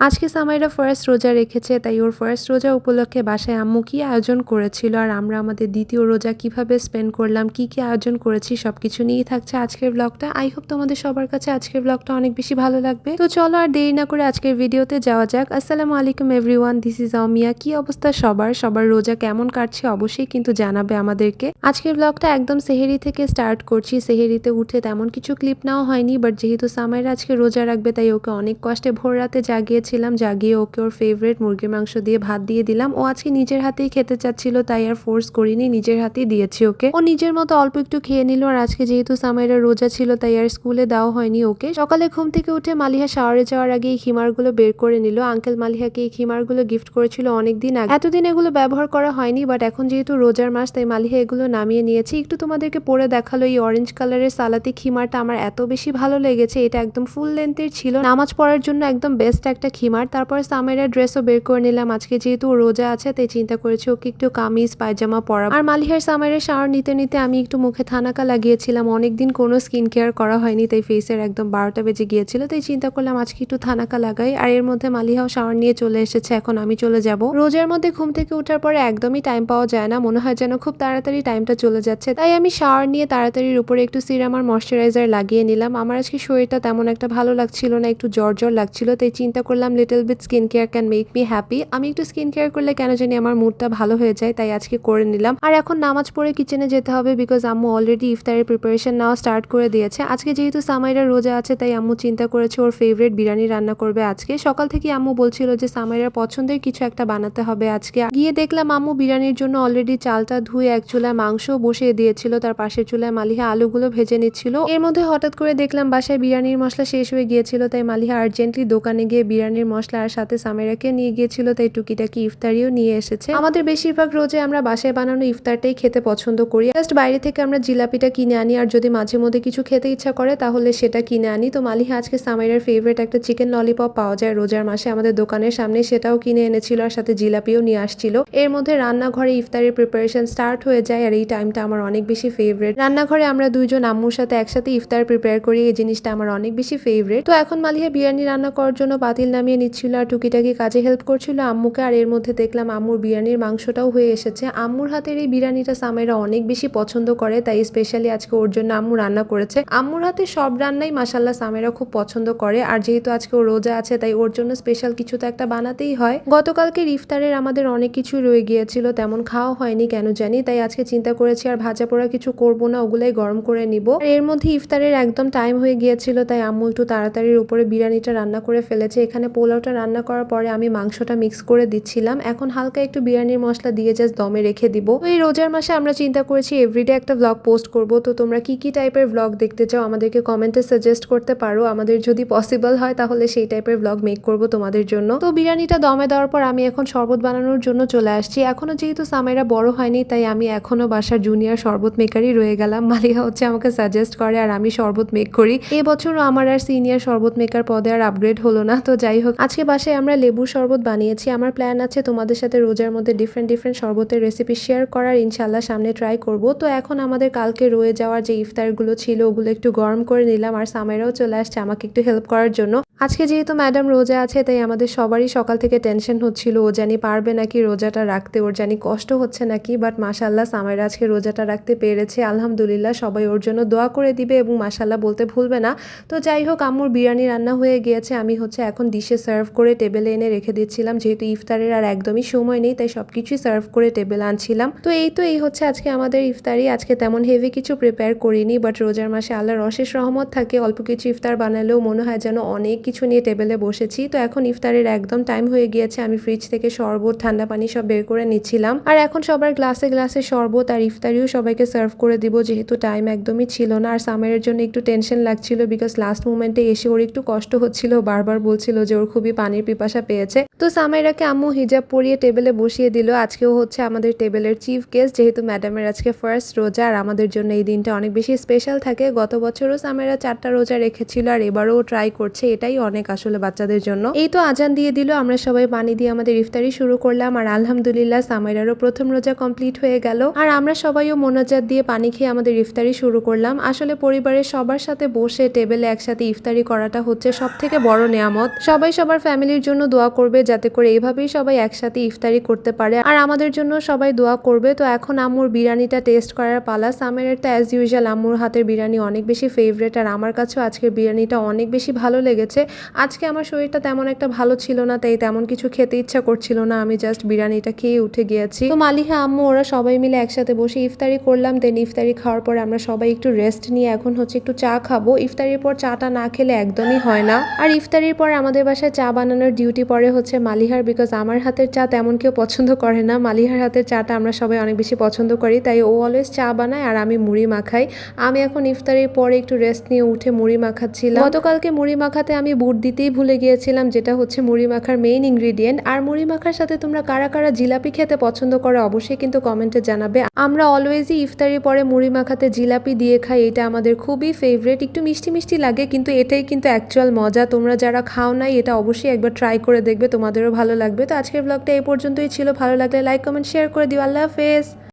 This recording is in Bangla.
আজকে সামাইরা ফার্স্ট রোজা রেখেছে, তাই ওর ফার্স্ট রোজা উপলক্ষে বাসায় আম্মু কি আয়োজন করেছিল আর আমরা আমাদের দ্বিতীয় রোজা কীভাবে স্পেন্ড করলাম, কি কি আয়োজন করেছি সব কিছু নিয়েই থাকছে আজকের ব্লগটা। আই হোপ তোমাদের সবার কাছে আজকের ব্লগটা অনেক বেশি ভালো লাগবে। তো চলো আর দেরি না করে আজকের ভিডিওতে যাওয়া যাক। আসসালামু আলাইকুম এভরিওয়ান দিস ইজ অমিয়া কি অবস্থা সবার? সবার রোজা কেমন কাটছে অবশ্যই কিন্তু জানাবে আমাদেরকে। আজকের ব্লগটা একদম সেহেরি থেকে স্টার্ট করছি। সেহেরিতে উঠে তেমন কিছু ক্লিপ নেওয়া হয়নি বাট যেহেতু সামাইরা আজকে রোজা রাখবে, তাই ওকে অনেক কষ্টে ভোর রাতে জাগিয়েছিলাম জাগিয়ে ওকে ওর ফেভারিট মুরগির মাংস দিয়ে ভাত দিয়ে দিলাম। ও আজকে নিজের হাতেই খেতে চাচ্ছিল, তাই আর ফোর্স করিনি, নিজের হাতেই দিয়েছি ওকে। ও নিজের মতো অল্প একটু খেয়ে নিল, আর আজকে যেহেতু সামাইরা রোজা ছিল, তাই আর স্কুলে দেওয়া হয়নি ওকে। সকালে ঘুম থেকে উঠে মালিহা শাওয়ারে যাওয়ার আগে এই খিমারগুলো বের করে নিল। আঙ্কেল মালিহাকে এই খিমারগুলো গিফট করেছিল অনেকদিন আগে। এতদিন এগুলো ব্যবহার করা হয়নি বাট এখন যেহেতু রোজার মাস, তাই মালিহা এগুলো নামিয়ে নিয়েছে। একটু তোমাদেরকে পরে দেখাল, এই অরেঞ্জ কালারের সালাতি খিমারটা। আমার এত বেশি ভালো লেগেছে, এটা একদম ফুল লেন্থের ছিল। নামাজ পড়ার জন্য একদম বেস্ট একটা খিমার তারপর সামেরা ড্রেসও বের করে নিলাম। আজকে যেহেতু রোজা আছে, তাই চিন্তা করেছি ওকে একটু কামিজ, পায়জামা পরা আর মালিহার সামেরের শাওয়ার নিতে নিতে আমি একটু মুখে থানাকা লাগিয়েছিলাম। অনেকদিন কোনো স্কিন কেয়ার করা হয়নি, তাই ফেসের একদম বারোটা বেজে গিয়েছিল, তাই চিন্তা করলাম আজকে একটু থানাকা লাগাই। আর এর মধ্যে মালিহাও শাওয়ার নিয়ে চলে এসেছে, এখন আমি চলে যাব। রোজার মধ্যে ঘুম থেকে ওঠার পরে একদমই টাইম পাওয়া যায় না, মনে হয় যেন খুব তাড়াতাড়ি টাইমটা চলে যাচ্ছে। তাই আমি শাওয়ার নিয়ে তাড়াতাড়ির উপরে একটু সিরাম আর ময়শ্চারাইজার লাগিয়ে নিলাম। আমার আজকে শরীরটা তেমন একটা ভালো লাগছিল না, একটু জ্বর জ্বর লাগছিল, তাই চিন্তা করলাম little bit skin care can make me happy আমি একটু স্কিন কেয়ার করলে কেন জানি আমার মুডটা ভালো হয়ে যায়, তাই আজকে করে নিলাম। আর এখন নামাজ পড়ে কিচেনে যেতে হবে বিকজ আম্মু অলরেডি ইফতারের প্রিপারেশন নেওয়া স্টার্ট করে দিয়েছে। আজকে যেহেতু সামাইরা রোজা আছে, তাই আম্মু চিন্তা করেছে ওর ফেভারিট বিরিয়ানি রান্না করবে আজকে। সকাল থেকে আম্মু বলছিল যে সামাইরার পছন্দের কিছু একটা বানাতে হবে আজকে। গিয়ে দেখলাম আম্মু বিরিয়ানির জন্য অলরেডি চালটা ধুয়ে এক চুলায় মাংস বসিয়ে দিয়েছিল, তার পাশের চুলায় মালিহা আলুগুলো ভেজে নিচ্ছিল। এর মধ্যে হঠাৎ করে দেখলাম বাসায় বিরিয়ানির মশলা শেষ হয়ে গিয়েছিল, তাই মালিহা আর্জেন্টলি দোকানে গিয়ে বিরিয়ানির মশলা আর সাথে সামেরাকে নিয়ে গিয়েছিল, তাই টুকিটাকি ইফতারিও নিয়ে এসেছে। আমাদের বেশিরভাগ রোজে আমরা বাসায় বানানো ইফতারটাই খেতে পছন্দ করি। জাস্ট বাইরে থেকে আমরা জিলাপিটা কিনে আনি, আর যদি মাঝে মধ্যে কিছু খেতে ইচ্ছা করে, তাহলে সেটা কিনে আনি। তো মালিহা, আজকে সামেরার ফেভারিট একটা চিকেন ললিপপ পাওয়া যায় রোজার মাসে আমাদের দোকানের সামনে, সেটাও কিনে এনেছিল আর সাথে জিলাপিও নিয়ে আসছিল। এর মধ্যে রান্নাঘরে ইফতারের প্রিপারেশন স্টার্ট হয়ে যায়, আর এই টাইমটা আমার অনেক বেশি ফেভারিট রান্নাঘরে আমরা দুইজন আম্মুর সাথে একসাথে ইফতার প্রিপেয়ার করি, এই জিনিসটা আমার অনেক বেশি ফেভারিট তো এখন মালিহা বিরিয়ানি রান্না করার জন্য পাতিল নামিয়ে নিচ্ছিল আর টুকিটাকি কাজে হেল্প করছিল আম্মুকে। আর এর মধ্যে দেখলাম আম্মুর বিরিয়ানির মাংসটাও হয়ে এসেছে। আম্মুর হাতের এই বিরিয়ানিটা সামেরা অনেক বেশি পছন্দ করে, তাই স্পেশালি আজকে ওর জন্য আম্মু রান্না করেছে। আম্মুর হাতে সব রান্নাই মাসাল্লাহ সামেরা খুব পছন্দ করে। আর যেহেতু আজকে ও রোজা আছে, তাই ওর জন্য স্পেশাল কিছু তো একটা বানাতেই হয়। গতকালকে ইফতারের আমাদের অনেক কিছুই রয়ে গিয়েছিল, তেমন খাওয়া হয়নি কেন জানি, তাই আজকে চিন্তা করেছি আর ভাজা পোড়া কিছু করব না, ওগুলাই গরম করে নিব। আর এর মধ্যে ইফতারের একদম টাইম হয়ে গিয়েছিল, তাই আম্মু একটু তাড়াতাড়ির উপরে বিরিয়ানিটা রান্না করে ফেলেছে। এখানে পোলাওটা রান্না করার পরে আমি মাংসটা মিক্স করে দিচ্ছিলাম। এখন হালকা একটু বিরিয়ানির মশলা দিয়ে জাস্ট দমে রেখে দিব। এই রোজার মাসে আমরা চিন্তা করেছি এভরিডে একটা ব্লগ পোস্ট করব। তো তোমরা কি কি টাইপের ব্লগ দেখতে চাও আমাদেরকে কমেন্টে সাজেস্ট করতে পারো। আমাদের যদি পসিবল হয় তাহলে সেই টাইপের ব্লগ মেক করব তোমাদের জন্য। তো বিরিয়ানিটা দমে দেওয়ার পর আমি এখন শরবত বানানোর জন্য চলে আসছি। এখনও যেহেতু সামাইরা বড় হয়নি, তাই আমি এখনও বাসার জুনিয়র শরবত মেকারই রয়ে গেলাম। মালিহা হচ্ছে আমাকে সাজেস্ট করে আর আমি শরবত মেক করি। এবছরও আমার আর সিনিয়র শরবত মেকার পদে আর আপগ্রেড হলো না। তো যাই হোক আজকে বাসায় আমরা লেবুর শরবত বানিয়েছি। আমার প্ল্যান আছে তোমাদের সাথে রোজার মধ্যে ডিফারেন্ট ডিফারেন্ট শরবতের রেসিপি শেয়ার করার। ইনশাল্লাহ সামনে ট্রাই করব। তো এখন আমাদের কালকে রয়ে যাওয়ার যে ইফতারগুলো ছিল, ওগুলো একটু গরম করে নিলাম। আর সামেরাও চলে আসছে আমাকে একটু হেল্প করার জন্য। আজকে যেহেতু ম্যাডাম রোজা আছে, তাই আমাদের সবারই সকাল থেকে টেনশন হচ্ছিল, ও জানি পারবে নাকি রোজাটা রাখতে, ওর জানি কষ্ট হচ্ছে নাকি বাট মাসাল্লাহ সামেরা আজকে রোজাটা রাখতে পেরেছে, আলহামদুলিল্লাহ সবাই ওর জন্য দোয়া করে দিবে এবং মাসাল্লাহ বলতে ভুলবে না। তো যাই হোক, আম্মুর বিরিয়ানি রান্না হয়ে গিয়েছে, আমি হচ্ছে এখন ডিশে সার্ভ করে টেবিলে এনে রেখে দিচ্ছিলাম, যেহেতু ইফতারের আর একদমই সময় নেই, তাই সব কিছুই সার্ভ করে টেবিল আনছিলাম। তো এই তো, এই হচ্ছে আজকে আমাদের ইফতারি, আজকে তেমন হেভি কিছু প্রিপেয়ার করিনি বাট রোজার মাসে আল্লাহর অশেষ রহমত থাকে, অল্প কিছু ইফতার বানালেও মনে হয় যেন অনেক কিছু নিয়ে টেবিলে বসেছি। তো এখন ইফতারের একদম টাইম হয়ে গিয়েছে। আমি ফ্রিজ থেকে শরবত, ঠান্ডা পানি সব বের করে নিচ্ছিলাম। আর এখন সবার গ্লাসে গ্লাসে শরবত আর ইফতারিও সবাইকে সার্ভ করে দিব, যেহেতু টাইম একদমই ছিল না। আর সামেরের জন্য একটু টেনশন লাগছিল বিকজ লাস্ট মুমেন্টে এসে ওর একটু কষ্ট হচ্ছিল। বারবার বলছিল যে ওর খুবই পানির পিপাসা পেয়েছে। তো সামাইরাকে আম্মু হিজাব পরিয়ে টেবিলে বসিয়ে দিল। আজকেও হচ্ছে আমাদের টেবিলের চিফ গেস্ট যেহেতু ম্যাডামের আজকে ফার্স্ট রোজা। আর আমাদের জন্য এই দিনটা অনেক বেশি স্পেশাল থাকে। গত বছরও সামাইরা চারটা রোজা রেখেছিল আর এবারও ট্রাই করছে। এটাই অনেক আসলে বাচ্চাদের জন্য। এই তো আজান দিয়ে দিল, আমরা সবাই পানি দিয়ে আমাদের ইফতারি শুরু করলাম আর আলহামদুলিল্লাহ সামাইরারও প্রথম রোজা কমপ্লিট হয়ে গেল। আর আমরা সবাইও মোনাজাত দিয়ে পানি খেয়ে আমাদের ইফতারি শুরু করলাম। আসলে পরিবারের সবার সাথে বসে টেবিলে একসাথে ইফতারি করাটা হচ্ছে সব থেকে বড় নেয়ামত। সবাই সবার ফ্যামিলির জন্য দোয়া করবে যাতে করে এইভাবেই সবাই একসাথে ইফতারি করতে পারে। আর আমাদের জন্য সবাই দোয়া করবে, তো এখন আম্মুর বিরিয়ানিটা টেস্ট করার পালা। সামেরের তো অ্যাজ ইউজুয়াল আম্মুর হাতের বিরিয়ানি অনেক বেশি ফেভারেট আর আমার কাছেও আজকের বিরিয়ানিটা অনেক বেশি ভালো লেগেছে। আজকে আমার শরীরটা তেমন একটা ভালো ছিল না, তাই তেমন কিছু খেতে ইচ্ছা করছিল না। আমি জাস্ট বিরিয়ানিটা খেয়ে উঠে গিয়েছি। তো মালিহা আম্মু, ওরা সবাই মিলে একসাথে বসে ইফতারি করলাম। দেন ইফতারি খাওয়ার পর আমরা সবাই একটু রেস্ট নিয়ে এখন হচ্ছে একটু চা খাব। ইফতারির পর চাটা না খেলে একদমই হয় না। আর ইফতারির পর আমাদের বাসায় চা বানানোর ডিউটি পরে হচ্ছে মালিহার বিকজ আমার হাতের চা তেমন কেউ পছন্দ করে না। মালিহার হাতের চাটা আমরা সবাই অনেক বেশি পছন্দ করি, তাই ও অলওয়েজ চা বানায় আর আমি মুড়ি মাখাই। আমি এখন ইফতারির পরে একটু রেস্ট নিয়ে উঠে মুড়ি মাখাচ্ছিলাম। গতকালকে মুড়ি মাখাতে আমি বুট দিতেই ভুলে গিয়েছিলাম, যেটা হচ্ছে মুড়ি মাখার মেইন ইনগ্রিডিয়েন্ট আর মুড়ি মাখার সাথে তোমরা কারা কারা জিলাপি খেতে পছন্দ করো, অবশ্যই কিন্তু কমেন্টে জানাবে। আমরা অলওয়েজই ইফতারির পরে মুড়ি মাখাতে জিলাপি দিয়ে খাই, এটা আমাদের খুবই ফেভারেট একটু মিষ্টি মিষ্টি লাগে, কিন্তু এটাই কিন্তু অ্যাকচুয়াল মজা। তোমরা যারা খাও নাই, এটা অবশ্যই একবার ট্রাই করে দেখবে, তোমাদেরও ভালো লাগবে। তো আজকের ব্লগটা এই পর্যন্তই ছিল। ভালো লাগলে লাইক কমেন্ট শেয়ার করে দিও। আল্লাহ হাফেজ।